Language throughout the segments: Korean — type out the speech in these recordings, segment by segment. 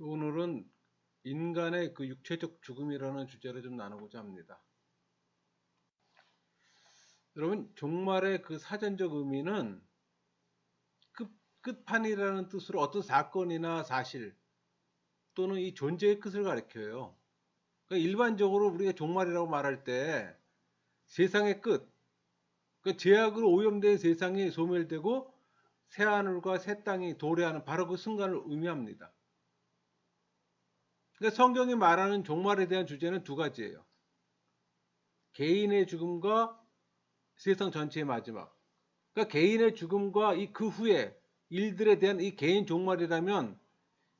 오늘은 인간의 그 육체적 죽음이라는 주제를 좀 나누고자 합니다. 여러분, 종말의 그 사전적 의미는 끝, 끝판이라는 뜻으로 어떤 사건이나 사실 또는 이 존재의 끝을 가리켜요. 그러니까 일반적으로 우리가 종말이라고 말할 때 세상의 끝, 그 죄악으로 오염된 세상이 소멸되고 새 하늘과 새 땅이 도래하는 바로 그 순간을 의미합니다. 그러니까 성경이 말하는 종말에 대한 주제는 두 가지예요. 개인의 죽음과 세상 전체의 마지막. 그러니까 개인의 죽음과 이 그 후에 일들에 대한 이 개인 종말이라면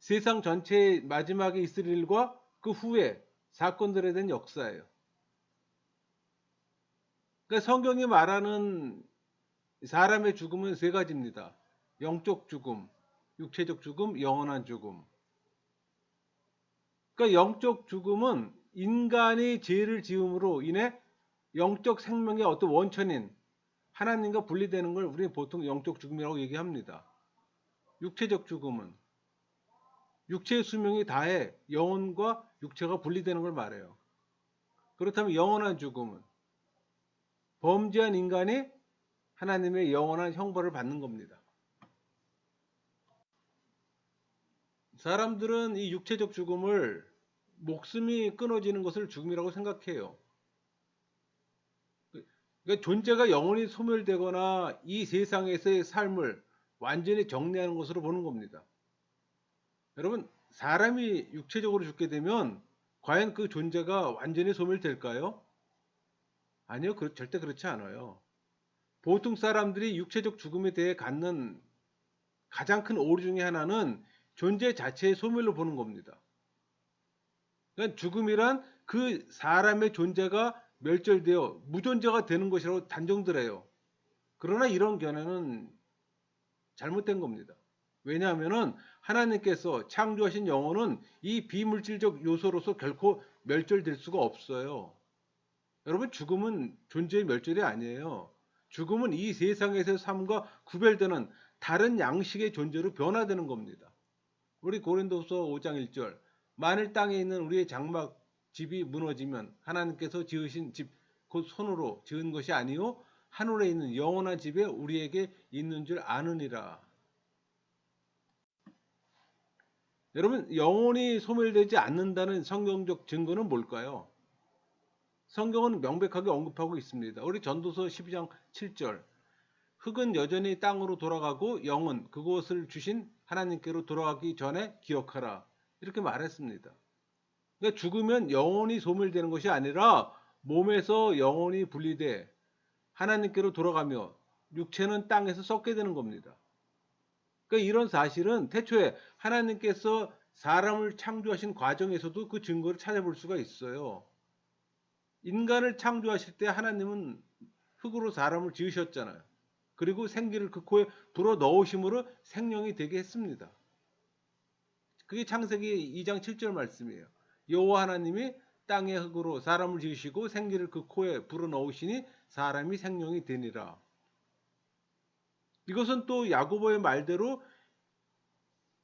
세상 전체의 마지막에 있을 일과 그 후에 사건들에 대한 역사예요. 그러니까 성경이 말하는 사람의 죽음은 세 가지입니다. 영적 죽음, 육체적 죽음, 영원한 죽음. 그러니까 영적 죽음은 인간이 죄를 지음으로 인해 영적 생명의 어떤 원천인 하나님과 분리되는 걸 우리는 보통 영적 죽음이라고 얘기합니다. 육체적 죽음은 육체의 수명이 다해 영혼과 육체가 분리되는 걸 말해요. 그렇다면 영원한 죽음은 범죄한 인간이 하나님의 영원한 형벌을 받는 겁니다. 사람들은 이 육체적 죽음을 목숨이 끊어지는 것을 죽음이라고 생각해요. 그러니까 존재가 영원히 소멸되거나 이 세상에서의 삶을 완전히 정리하는 것으로 보는 겁니다. 여러분, 사람이 육체적으로 죽게 되면 과연 그 존재가 완전히 소멸될까요? 아니요, 그- 절대 그렇지 않아요. 보통 사람들이 육체적 죽음에 대해 갖는 가장 큰 오류 중에 하나는 존재 자체의 소멸로 보는 겁니다. 그러니까 죽음이란 그 사람의 존재가 멸절되어 무존재가 되는 것이라고 단정들 해요. 그러나 이런 견해는 잘못된 겁니다. 왜냐하면 하나님께서 창조하신 영혼은 이 비물질적 요소로서 결코 멸절될 수가 없어요. 여러분 죽음은 존재의 멸절이 아니에요. 죽음은 이 세상에서의 삶과 구별되는 다른 양식의 존재로 변화되는 겁니다. 우리 고린도서 5장 1절 만일 땅에 있는 우리의 장막 집이 무너지면 하나님께서 지으신 집 곧 손으로 지은 것이 아니요 하늘에 있는 영원한 집에 우리에게 있는 줄 아느니라. 여러분 영혼이 소멸되지 않는다는 성경적 증거는 뭘까요? 성경은 명백하게 언급하고 있습니다. 우리 전도서 12장 7절 흙은 여전히 땅으로 돌아가고 영은 그곳을 주신 하나님께로 돌아가기 전에 기억하라. 이렇게 말했습니다. 그러니까 죽으면 영혼이 소멸되는 것이 아니라 몸에서 영혼이 분리돼 하나님께로 돌아가며 육체는 땅에서 썩게 되는 겁니다. 그러니까 이런 사실은 태초에 하나님께서 사람을 창조하신 과정에서도 그 증거를 찾아볼 수가 있어요. 인간을 창조하실 때 하나님은 흙으로 사람을 지으셨잖아요. 그리고 생기를 그 코에 불어 넣으심으로 생명이 되게 했습니다. 그게 창세기 2장 7절 말씀이에요. 여호와 하나님이 땅의 흙으로 사람을 지으시고 생기를 그 코에 불어 넣으시니 사람이 생명이 되니라. 이것은 또 야고보의 말대로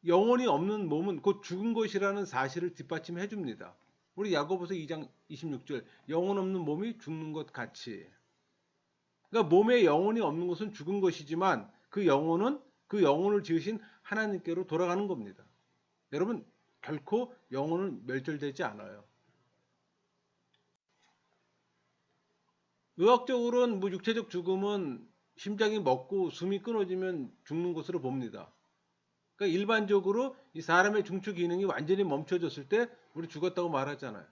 영혼이 없는 몸은 곧 죽은 것이라는 사실을 뒷받침해 줍니다. 우리 야고보서 2장 26절 영혼 없는 몸이 죽는 것 같이 그러니까 몸에 영혼이 없는 것은 죽은 것이지만 그 영혼은 그 영혼을 지으신 하나님께로 돌아가는 겁니다. 여러분 결코 영혼은 멸절되지 않아요. 의학적으로는 뭐 육체적 죽음은 심장이 먹고 숨이 끊어지면 죽는 것으로 봅니다. 그러니까 일반적으로 이 사람의 중추 기능이 완전히 멈춰졌을 때 우리 죽었다고 말하잖아요.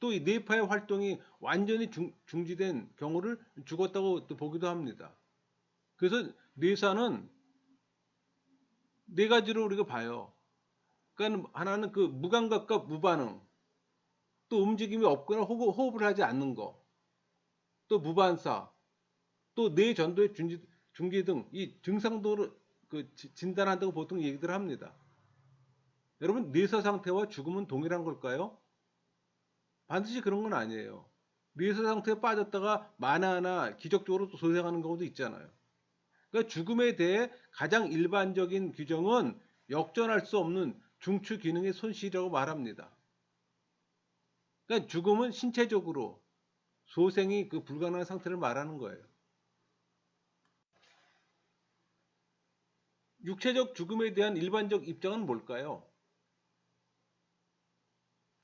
또 이 뇌파의 활동이 완전히 중, 중지된 경우를 죽었다고 또 보기도 합니다. 그래서 뇌사는 네 가지로 우리가 봐요. 그러니까 하나는 그 무감각과 무반응, 또 움직임이 없거나 호흡, 호흡을 하지 않는 거, 또 무반사, 또 뇌전도의 중지, 등 이 증상도를 그 지- 진단한다고 보통 얘기들 합니다. 여러분 뇌사 상태와 죽음은 동일한 걸까요? 반드시 그런 건 아니에요. 뇌사 상태에 빠졌다가 만화나 기적적으로 또 소생하는 경우도 있잖아요. 그러니까 죽음에 대해 가장 일반적인 규정은 역전할 수 없는 중추 기능의 손실이라고 말합니다. 그러니까 죽음은 신체적으로 소생이 그 불가능한 상태를 말하는 거예요. 육체적 죽음에 대한 일반적 입장은 뭘까요?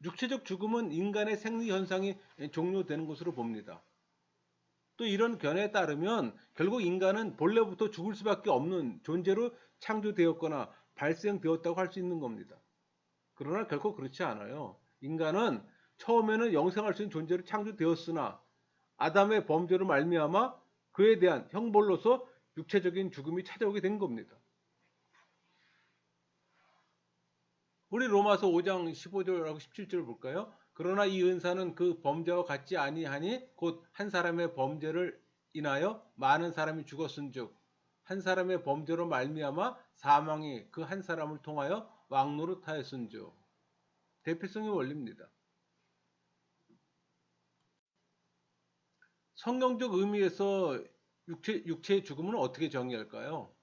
육체적 죽음은 인간의 생리 현상이 종료되는 것으로 봅니다. 또 이런 견해에 따르면 결국 인간은 본래부터 죽을 수밖에 없는 존재로 창조되었거나 발생되었다고 할 수 있는 겁니다. 그러나 결코 그렇지 않아요. 인간은 처음에는 영생할 수 있는 존재로 창조되었으나 아담의 범죄로 말미암아 그에 대한 형벌로서 육체적인 죽음이 찾아오게 된 겁니다. 우리 로마서 5장 15절하고 17절 볼까요? 그러나 이 은사는 그 범죄와 같지 아니하니 곧 한 사람의 범죄를 인하여 많은 사람이 죽었은즉 한 사람의 범죄로 말미암아 사망이 그 한 사람을 통하여 왕노릇하였은즉 대표성의 원리입니다. 성경적 의미에서 육체, 육체의 죽음은 어떻게 정의할까요?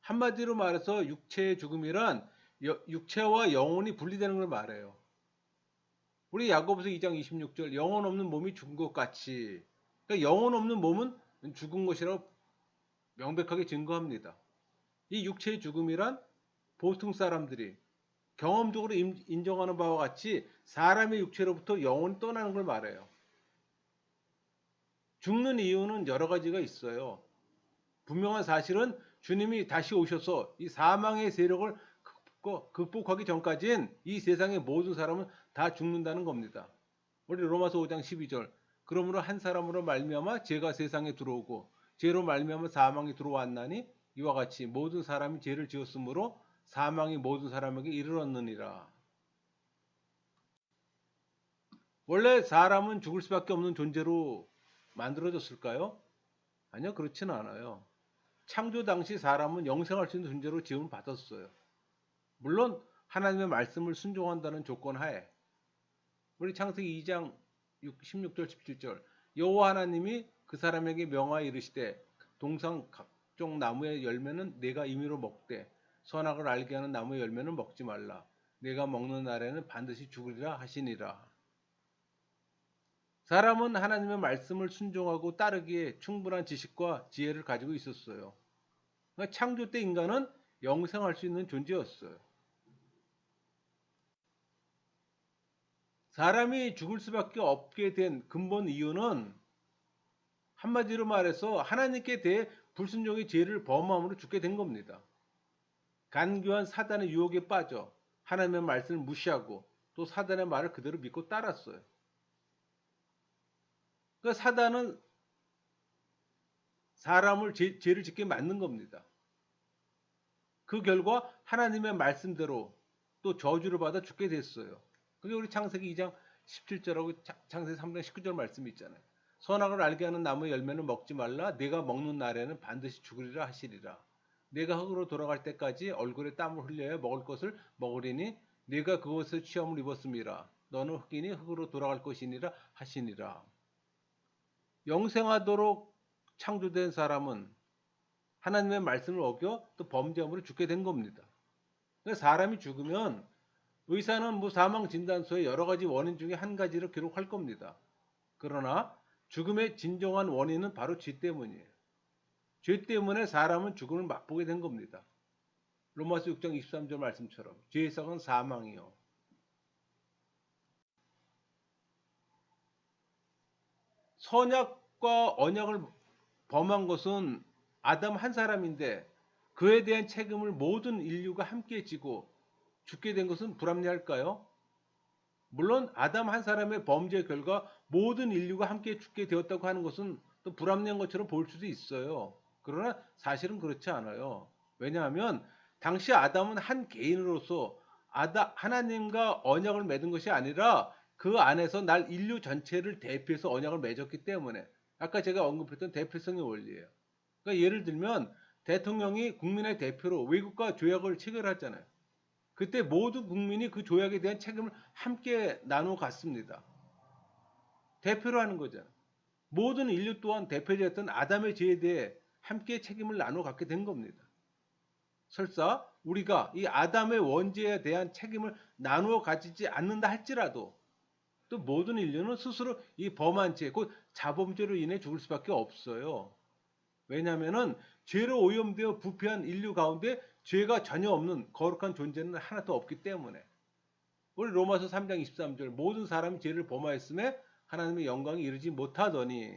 한마디로 말해서 육체의 죽음이란 여- 육체와 영혼이 분리되는 걸 말해요. 우리 야고보서 2장 26절 영혼 없는 몸이 죽은 것 같이 그러니까 영혼 없는 몸은 죽은 것이라고 명백하게 증거합니다. 이 육체의 죽음이란 보통 사람들이 경험적으로 인- 인정하는 바와 같이 사람의 육체로부터 영혼이 떠나는 걸 말해요. 죽는 이유는 여러 가지가 있어요. 분명한 사실은 주님이 다시 오셔서 이 사망의 세력을 극복- 극복하기 전까지는 이 세상의 모든 사람은 다 죽는다는 겁니다. 우리 로마서 5장 12절. 그러므로 한 사람으로 말미암아 죄가 세상에 들어오고 죄로 말미암아 사망이 들어왔나니 이와 같이 모든 사람이 죄를 지었으므로 사망이 모든 사람에게 이르렀느니라. 원래 사람은 죽을 수밖에 없는 존재로 만들어졌을까요? 아니요, 그렇지는 않아요. 창조 당시 사람은 영생할 수 있는 존재로 지음을 받았어요. 물론 하나님의 말씀을 순종한다는 조건 하에 우리 창세기 2장 16절 17절 여호와 하나님이 그 사람에게 명하여 이르시되 동상 각종 나무의 열매는 내가 임의로 먹되 선악을 알게 하는 나무의 열매는 먹지 말라 내가 먹는 날에는 반드시 죽으리라 하시니라 사람은 하나님의 말씀을 순종하고 따르기에 충분한 지식과 지혜를 가지고 있었어요. 그러니까 창조 때 인간은 영생할 수 있는 존재였어요. 사람이 죽을 수밖에 없게 된 근본 이유는 한마디로 말해서 하나님께 대해 불순종의 죄를 범함으로 죽게 된 겁니다. 간교한 사단의 유혹에 빠져 하나님의 말씀을 무시하고 또 사단의 말을 그대로 믿고 따랐어요. 그 사단은 사람을 죄, 죄를 짓게 만든 겁니다. 그 결과 하나님의 말씀대로 또 저주를 받아 죽게 됐어요. 그게 우리 창세기 2장 17절하고 창세기 3장 19절 말씀이 있잖아요. 선악을 알게 하는 나무의 열매는 먹지 말라. 내가 먹는 날에는 반드시 죽으리라 하시리라. 내가 흙으로 돌아갈 때까지 얼굴에 땀을 흘려야 먹을 것을 먹으리니 내가 그것을 취함을 입었음이라. 너는 흙이니 흙으로 돌아갈 것이니라 하시니라. 영생하도록 창조된 사람은 하나님의 말씀을 어겨 또 범죄함으로 죽게 된 겁니다. 그러니까 사람이 죽으면 의사는 뭐 사망 진단서에 여러 가지 원인 중에 한 가지를 기록할 겁니다. 그러나 죽음의 진정한 원인은 바로 죄 때문이에요. 죄 때문에 사람은 죽음을 맛보게 된 겁니다. 로마서 6장 23절 말씀처럼 죄의 성은 사망이요. 선약과 언약을 범한 것은 아담 한 사람인데 그에 대한 책임을 모든 인류가 함께 지고 죽게 된 것은 불합리할까요? 물론 아담 한 사람의 범죄 결과 모든 인류가 함께 죽게 되었다고 하는 것은 또 불합리한 것처럼 보일 수도 있어요. 그러나 사실은 그렇지 않아요. 왜냐하면 당시 아담은 한 개인으로서 아다 하나님과 언약을 맺은 것이 아니라 그 안에서 날 인류 전체를 대표해서 언약을 맺었기 때문에 아까 제가 언급했던 대표성의 원리예요. 그러니까 예를 들면 대통령이 국민의 대표로 외국과 조약을 체결했잖아요. 그때 모든 국민이 그 조약에 대한 책임을 함께 나누어 갔습니다. 대표로 하는 거잖아요. 모든 인류 또한 대표자였던 아담의 죄에 대해 함께 책임을 나누어 갖게 된 겁니다. 설사 우리가 이 아담의 원죄에 대한 책임을 나누어 가지지 않는다 할지라도 또 모든 인류는 스스로 이 범한 죄, 곧 자범죄로 인해 죽을 수밖에 없어요. 왜냐하면은 죄로 오염되어 부패한 인류 가운데 죄가 전혀 없는 거룩한 존재는 하나도 없기 때문에 우리 로마서 3장 23절 모든 사람이 죄를 범하였음에 하나님의 영광이 이르지 못하더니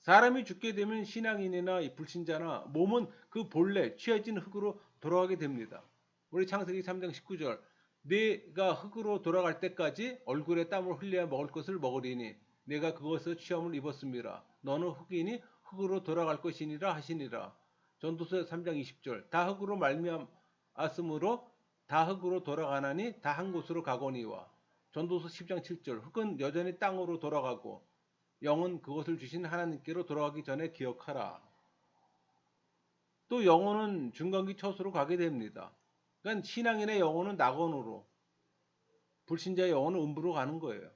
사람이 죽게 되면 신앙인이나 이 불신자나 몸은 그 본래 취해진 흙으로 돌아가게 됩니다. 우리 창세기 3장 19절 내가 흙으로 돌아갈 때까지 얼굴에 땀을 흘려야 먹을 것을 먹으리니 내가 그것을 취함을 입었습니다. 너는 흙이니 흙으로 돌아갈 것이니라 하시니라. 전도서 3장 20절 다 흙으로 말미암았으므로 다 흙으로 돌아가나니 다 한 곳으로 가거니와 전도서 10장 7절 흙은 여전히 땅으로 돌아가고 영은 그것을 주신 하나님께로 돌아가기 전에 기억하라. 또 영혼은 중간기 처소로 가게 됩니다. 그러니까 신앙인의 영혼은 낙원으로 불신자의 영혼은 음부로 가는 거예요.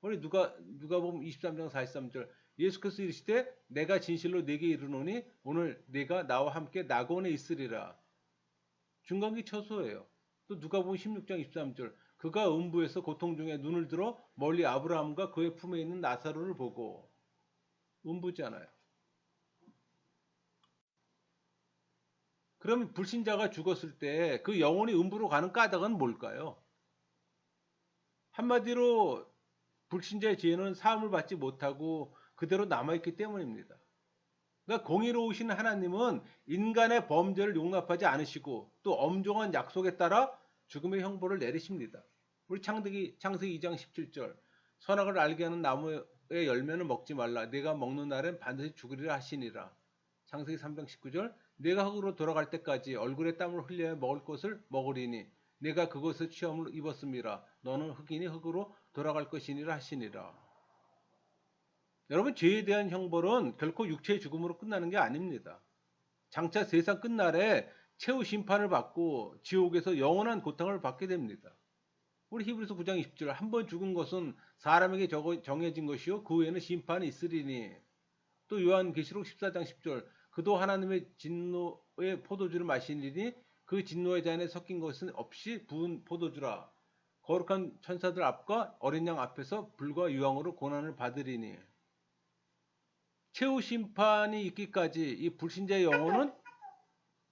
우리 누가 누가 보면 23장 43절 예수께서 이르시되 내가 진실로 네게 이르노니 오늘 네가 나와 함께 낙원에 있으리라. 중간기 처소예요. 또 누가 보면 16장 23절 그가 음부에서 고통 중에 눈을 들어 멀리 아브라함과 그의 품에 있는 나사로를 보고 음부잖아요. 그러면 불신자가 죽었을 때 그 영혼이 음부로 가는 까닭은 뭘까요? 한마디로 불신자의 죄는 사함을 받지 못하고 그대로 남아있기 때문입니다. 그러니까 공의로우신 하나님은 인간의 범죄를 용납하지 않으시고 또 엄중한 약속에 따라 죽음의 형벌을 내리십니다. 우리 창세기 창세기 2장 17절 선악을 알게 하는 나무의 열매는 먹지 말라 내가 먹는 날엔 반드시 죽으리라 하시니라. 창세기 3장 19절 내가 흙으로 돌아갈 때까지 얼굴에 땀을 흘려야 먹을 것을 먹으리니 내가 그것을 취함을 입었습니다. 너는 흙이니 흙으로 돌아갈 것이니라 하시니라. 여러분 죄에 대한 형벌은 결코 육체의 죽음으로 끝나는 게 아닙니다. 장차 세상 끝날에 최후 심판을 받고 지옥에서 영원한 고통을 받게 됩니다. 우리 히브리서 9장 20절 한번 죽은 것은 사람에게 정해진 것이요. 그 후에는 심판이 있으리니. 또 요한계시록 14장 10절 그도 하나님의 진노의 포도주를 마시리니 그 진노의 잔에 섞인 것은 없이 부은 포도주라. 거룩한 천사들 앞과 어린 양 앞에서 불과 유황으로 고난을 받으리니. 최후 심판이 있기까지 이 불신자의 영혼은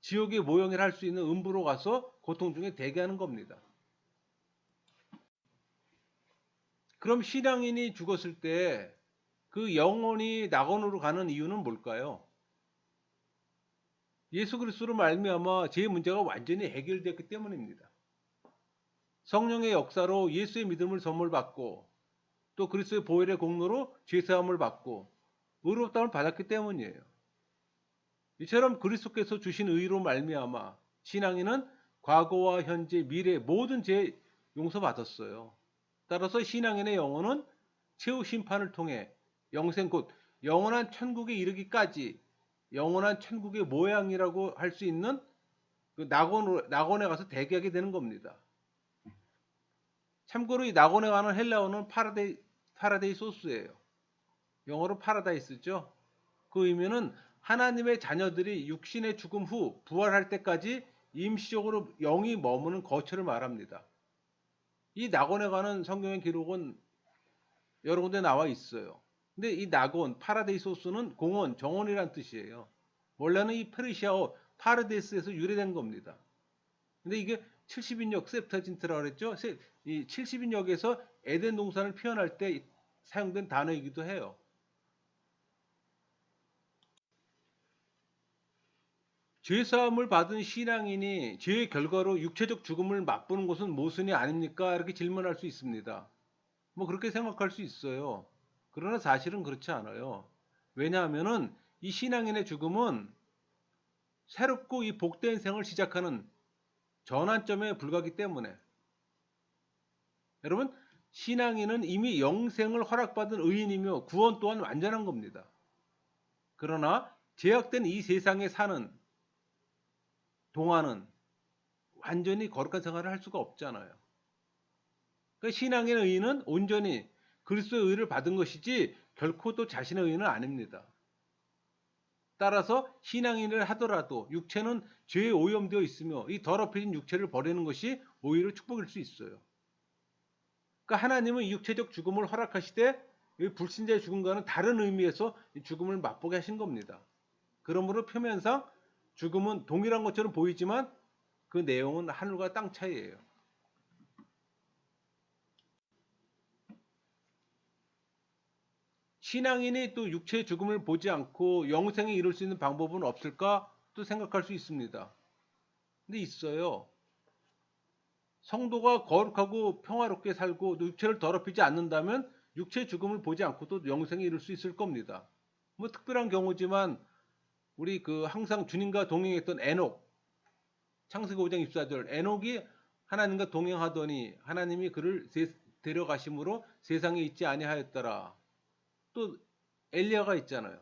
지옥의 모형을 할 수 있는 음부로 가서 고통 중에 대기하는 겁니다. 그럼 신앙인이 죽었을 때 그 영혼이 낙원으로 가는 이유는 뭘까요? 예수 그리스도로 말미암아 제 문제가 완전히 해결됐기 때문입니다. 성령의 역사로 예수의 믿음을 선물 받고 또 그리스도의 보혈의 공로로 죄 사함을 받고 의롭다움을 받았기 때문이에요. 이처럼 그리스도께서 주신 의로 말미암아 신앙인은 과거와 현재, 미래 모든 죄 용서받았어요. 따라서 신앙인의 영혼은 최후 심판을 통해 영생 곧 영원한 천국에 이르기까지 영원한 천국의 모양이라고 할 수 있는 그 낙원으로, 낙원에 가서 대기하게 되는 겁니다. 참고로 이 낙원에 가는 헬라어는 파라데이, 파라데이 소스예요. 영어로 파라다이스죠. 그 의미는 하나님의 자녀들이 육신의 죽음 후 부활할 때까지 임시적으로 영이 머무는 거처를 말합니다. 이 낙원에 가는 성경의 기록은 여러 군데 나와 있어요. 근데 이 낙원, 파라데이소스는 공원, 정원이란 뜻이에요. 원래는 이 페르시아어 파르데스에서 유래된 겁니다. 근데 이게 70인역 셉터진트라고 그랬죠. 이 70인역에서 에덴 동산을 표현할 때 사용된 단어이기도 해요. 죄사함을 받은 신앙인이 죄의 결과로 육체적 죽음을 맛보는 것은 모순이 아닙니까? 이렇게 질문할 수 있습니다. 뭐 그렇게 생각할 수 있어요. 그러나 사실은 그렇지 않아요. 왜냐하면은 이 신앙인의 죽음은 새롭고 이 복된 생을 시작하는 전환점에 불과하기 때문에 여러분 신앙인은 이미 영생을 허락받은 의인이며 구원 또한 완전한 겁니다. 그러나 제약된 이 세상에 사는 동안은 완전히 거룩한 생활을 할 수가 없잖아요. 그러니까 신앙의 의인은 온전히 그리스도의 의를 받은 것이지 결코 또 자신의 의는 아닙니다. 따라서 신앙인을 하더라도 육체는 죄에 오염되어 있으며 이 더럽혀진 육체를 버리는 것이 오히려 축복일 수 있어요. 그러니까 하나님은 이 육체적 죽음을 허락하시되 이 불신자의 죽음과는 다른 의미에서 이 죽음을 맛보게 하신 겁니다. 그러므로 표면상 죽음은 동일한 것처럼 보이지만 그 내용은 하늘과 땅 차이예요. 신앙인이 또 육체의 죽음을 보지 않고 영생에 이룰 수 있는 방법은 없을까? 또 생각할 수 있습니다. 근데 있어요. 성도가 거룩하고 평화롭게 살고 또 육체를 더럽히지 않는다면 육체의 죽음을 보지 않고도 영생에 이룰 수 있을 겁니다. 뭐 특별한 경우지만 우리 그 항상 주님과 동행했던 에녹 창세기 5장 24절 에녹이 하나님과 동행하더니 하나님이 그를 세- 데려가심으로 세상에 있지 아니하였더라. 또 엘리야가 있잖아요.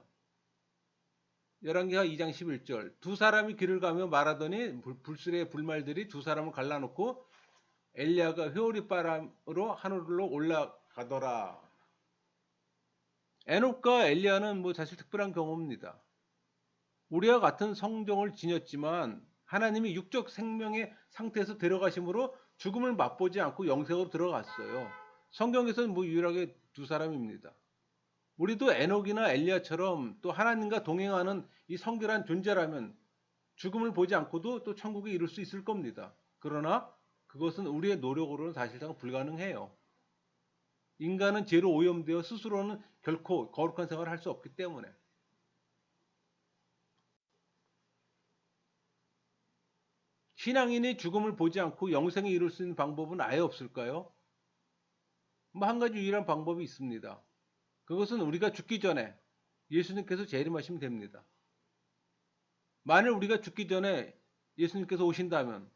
열왕기하 2장 11절 두 사람이 길을 가며 말하더니 불- 불술의 불말들이 두 사람을 갈라놓고 엘리야가 회오리 바람으로 하늘로 올라가더라. 에녹과 엘리야는 뭐 사실 특별한 경우입니다. 우리와 같은 성정을 지녔지만 하나님이 육적 생명의 상태에서 데려가심으로 죽음을 맛보지 않고 영생으로 들어갔어요. 성경에서는 뭐 유일하게 두 사람입니다. 우리도 에녹이나 엘리야처럼 또 하나님과 동행하는 이 성결한 존재라면 죽음을 보지 않고도 또 천국에 이룰 수 있을 겁니다. 그러나 그것은 우리의 노력으로는 사실상 불가능해요. 인간은 죄로 오염되어 스스로는 결코 거룩한 생활을 할 수 없기 때문에. 신앙인이 죽음을 보지 않고 영생에 이룰 수 있는 방법은 아예 없을까요? 뭐 한 가지 유일한 방법이 있습니다. 그것은 우리가 죽기 전에 예수님께서 재림하시면 됩니다. 만일 우리가 죽기 전에 예수님께서 오신다면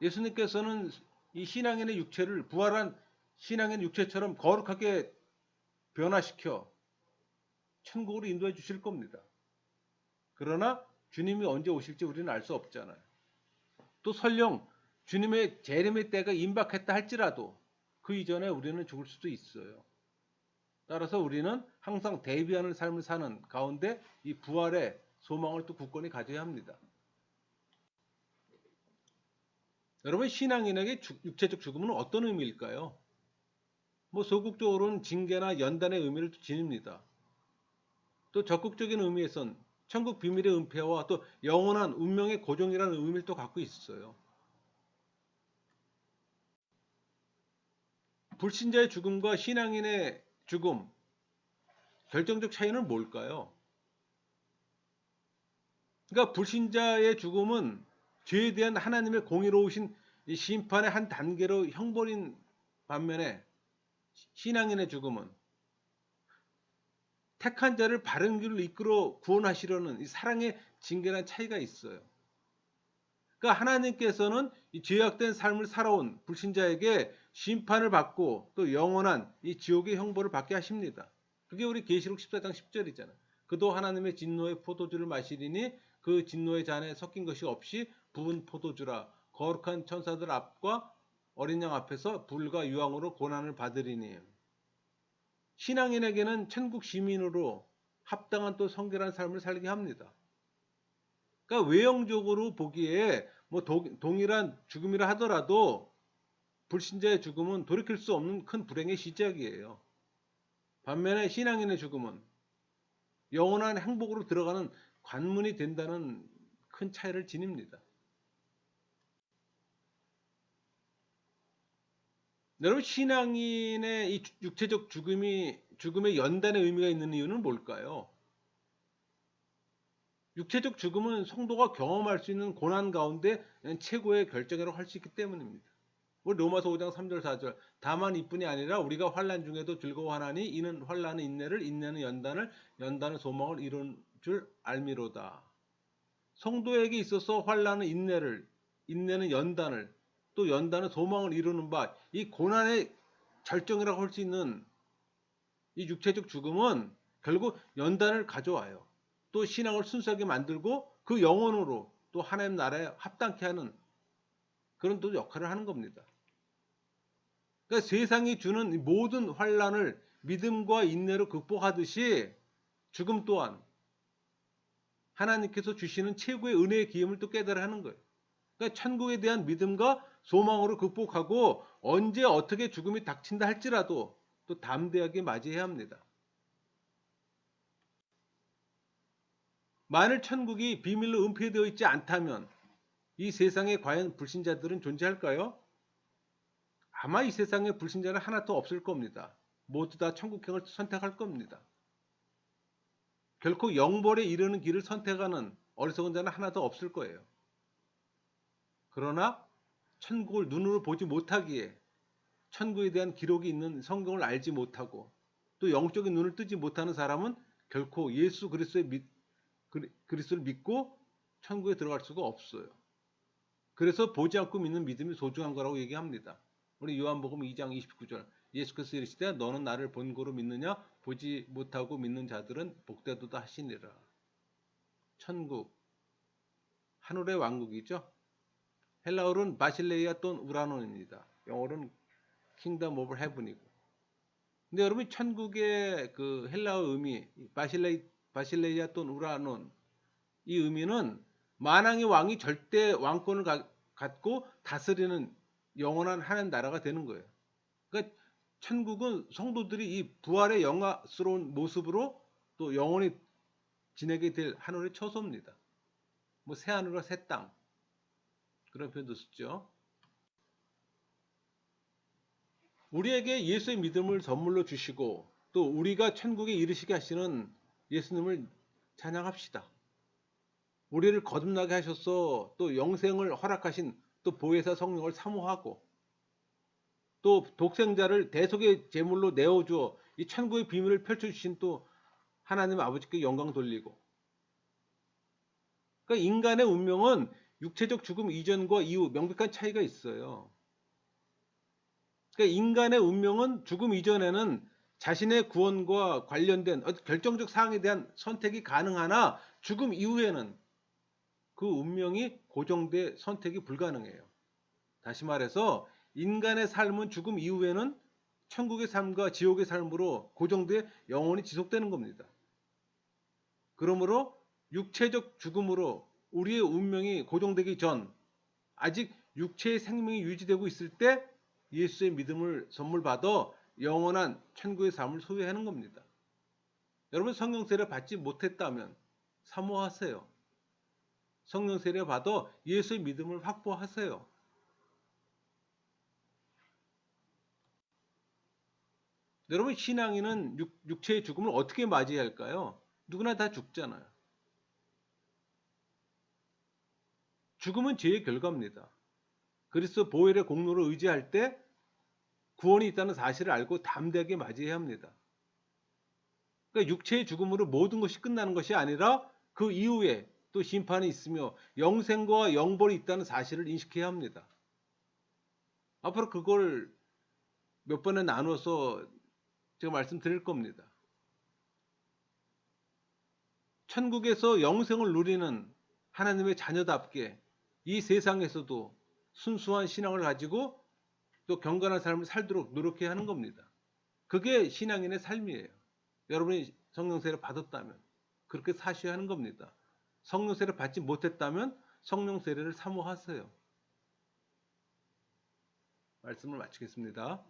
예수님께서는 이 신앙인의 육체를 부활한 신앙인 육체처럼 거룩하게 변화시켜 천국으로 인도해 주실 겁니다. 그러나 주님이 언제 오실지 우리는 알 수 없잖아요. 또 설령 주님의 재림의 때가 임박했다 할지라도 그 이전에 우리는 죽을 수도 있어요. 따라서 우리는 항상 대비하는 삶을 사는 가운데 이 부활의 소망을 또 굳건히 가져야 합니다. 여러분 신앙인에게 주- 육체적 죽음은 어떤 의미일까요? 뭐 소극적으로는 징계나 연단의 의미를 지닙니다. 또 적극적인 의미에선 천국 비밀의 은폐와 또 영원한 운명의 고정이라는 의미를 또 갖고 있어요. 불신자의 죽음과 신앙인의 죽음 결정적 차이는 뭘까요? 그러니까 불신자의 죽음은 죄에 대한 하나님의 공의로우신 이 심판의 한 단계로 형벌인 반면에 신앙인의 죽음은 택한 자를 바른 길로 이끌어 구원하시려는 이 사랑의 징계란 차이가 있어요. 그러니까 하나님께서는 이 죄악된 삶을 살아온 불신자에게 심판을 받고 또 영원한 이 지옥의 형벌을 받게 하십니다. 그게 우리 계시록 14장 10절이잖아요. 그도 하나님의 진노의 포도주를 마시리니 그 진노의 잔에 섞인 것이 없이 부은 포도주라 거룩한 천사들 앞과 어린 양 앞에서 불과 유황으로 고난을 받으리니 신앙인에게는 천국 시민으로 합당한 또 성결한 삶을 살게 합니다. 그러니까 외형적으로 보기에 뭐 도- 동일한 죽음이라 하더라도 불신자의 죽음은 돌이킬 수 없는 큰 불행의 시작이에요. 반면에 신앙인의 죽음은 영원한 행복으로 들어가는 관문이 된다는 큰 차이를 지닙니다. 여러분 신앙인의 이 육체적 죽음이 죽음의 연단의 의미가 있는 이유는 뭘까요? 육체적 죽음은 성도가 경험할 수 있는 고난 가운데 최고의 결정이라고 할 수 있기 때문입니다. 로마서 5장 3절 4절 다만 이뿐이 아니라 우리가 환란 중에도 즐거워하나니 이는 환란은 인내를 인내는 연단을 연단은 소망을 이룬 줄 알미로다. 성도에게 있어서 환란은 인내를 인내는 연단을 또 연단은 소망을 이루는 바 이 고난의 절정이라고 할 수 있는 이 육체적 죽음은 결국 연단을 가져와요. 또 신앙을 순수하게 만들고 그 영혼으로 또 하나님 나라에 합당케 하는 그런 또 역할을 하는 겁니다. 그러니까 세상이 주는 이 모든 환란을 믿음과 인내로 극복하듯이 죽음 또한 하나님께서 주시는 최고의 은혜의 기임을 또 깨달아 하는 거예요. 그러니까 천국에 대한 믿음과 소망으로 극복하고 언제 어떻게 죽음이 닥친다 할지라도 또 담대하게 맞이해야 합니다. 만일 천국이 비밀로 은폐되어 있지 않다면 이 세상에 과연 불신자들은 존재할까요? 아마 이 세상에 불신자는 하나도 없을 겁니다. 모두 다 천국행을 선택할 겁니다. 결코 영벌에 이르는 길을 선택하는 어리석은 자는 하나도 없을 거예요. 그러나 천국을 눈으로 보지 못하기에 천국에 대한 기록이 있는 성경을 알지 못하고 또 영적인 눈을 뜨지 못하는 사람은 결코 예수 그리스도의 믿, 그리- 그리스도를 믿고 천국에 들어갈 수가 없어요. 그래서 보지 않고 믿는 믿음이 소중한 거라고 얘기합니다. 우리 요한복음 2장 29절 예수께서 이르시되 너는 나를 본고로 믿느냐 보지 못하고 믿는 자들은 복되도다 하시니라. 천국 하늘의 왕국이죠. 헬라어로는 바실레이아 또는 우라논입니다. 영어로는 킹덤 오브 헤븐이고. 근데 여러분 천국의 그 헬라어 의미 바실레이 바실레이아 또는 우라논 이 의미는 만왕의 왕이 절대 왕권을 가- 갖고 다스리는 영원한 하나님 나라가 되는 거예요. 그러니까 천국은 성도들이 이 부활의 영화스러운 모습으로 또 영원히 지내게 될 하늘의 처소입니다. 뭐 새 하늘과 새 땅 그런 표현도 쓰죠. 우리에게 예수의 믿음을 선물로 주시고 또 우리가 천국에 이르시게 하시는 예수님을 찬양합시다. 우리를 거듭나게 하셔서 또 영생을 허락하신 또 보혜사 성령을 사모하고 또 독생자를 대속의 제물로 내어주어 이 천국의 비밀을 펼쳐주신 또 하나님 아버지께 영광 돌리고 그러니까 인간의 운명은 육체적 죽음 이전과 이후 명백한 차이가 있어요. 그러니까 인간의 운명은 죽음 이전에는 자신의 구원과 관련된 결정적 사항에 대한 선택이 가능하나 죽음 이후에는 그 운명이 고정돼 선택이 불가능해요. 다시 말해서 인간의 삶은 죽음 이후에는 천국의 삶과 지옥의 삶으로 고정돼 영원히 지속되는 겁니다. 그러므로 육체적 죽음으로 우리의 운명이 고정되기 전 아직 육체의 생명이 유지되고 있을 때 예수의 믿음을 선물 받아 영원한 천국의 삶을 소유하는 겁니다. 여러분 성령 세례 받지 못했다면 사모하세요. 성령 세례 받아 예수의 믿음을 확보하세요. 여러분 신앙인은 육, 육체의 죽음을 어떻게 맞이해야 할까요? 누구나 다 죽잖아요. 죽음은 죄의 결과입니다. 그리스도 보혈의 공로를 의지할 때 구원이 있다는 사실을 알고 담대하게 맞이해야 합니다. 그러니까 육체의 죽음으로 모든 것이 끝나는 것이 아니라 그 이후에 또 심판이 있으며 영생과 영벌이 있다는 사실을 인식해야 합니다. 앞으로 그걸 몇 번에 나누어서 제가 말씀드릴 겁니다. 천국에서 영생을 누리는 하나님의 자녀답게 이 세상에서도 순수한 신앙을 가지고 또 경건한 삶을 살도록 노력해야 하는 겁니다. 그게 신앙인의 삶이에요. 여러분이 성령세를 받았다면 그렇게 사셔야 하는 겁니다. 성령세를 받지 못했다면 성령세례를 사모하세요. 말씀을 마치겠습니다.